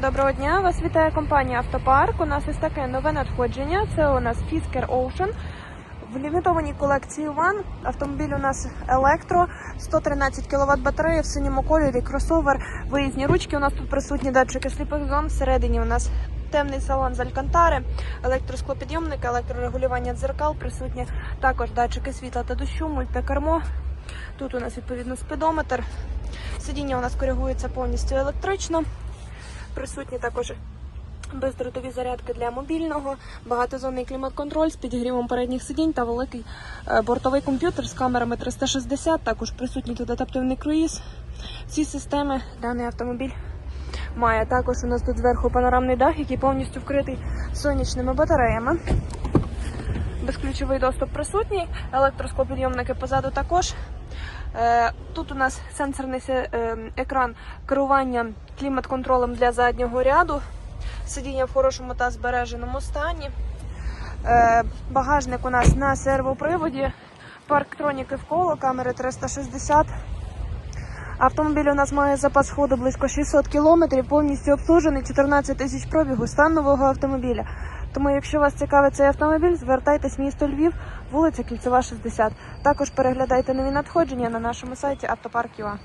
Доброго дня! Вас вітає компанія Автопарк. У нас ось таке нове надходження. Це у нас Fisker Ocean. В лімітованій колекції One автомобіль у нас електро, 113 кВт батарея в синьому кольорі, кросовер, виїзні ручки. У нас тут присутні датчики сліпих зон. Всередині у нас темний салон з алькантари, електросклопідйомник, електрорегулювання дзеркал, присутні також датчики світла та дощу, мультикермо. Тут у нас відповідно спидометр. Сидіння у нас коригується повністю електрично. Присутні також бездротові зарядки для мобільного, багатозонний клімат-контроль з підігрівом передніх сидінь та великий е, бортовий комп'ютер з камерами 360. Також присутній тут адаптивний круїз. Ці системи даний автомобіль має. Також у нас тут зверху панорамний дах, який повністю вкритий сонячними батареями. Безключовий доступ присутній, електроскопідйомники позаду також. Е, Тут у нас сенсорний е, екран керування клімат-контролем для заднього ряду, сидіння в хорошому та збереженому стані. Е, Багажник у нас на сервоприводі, парктроніки в коло, камери 360. Автомобіль у нас має запас ходу близько 600 км, повністю обслужений, 14 тисяч пробігу, стан нового автомобіля. Тому, якщо вас цікавить цей автомобіль, звертайтесь в місто Львів, вулиця Кільцева, 60. Також переглядайте нові надходження на нашому сайті Автопарк.ua.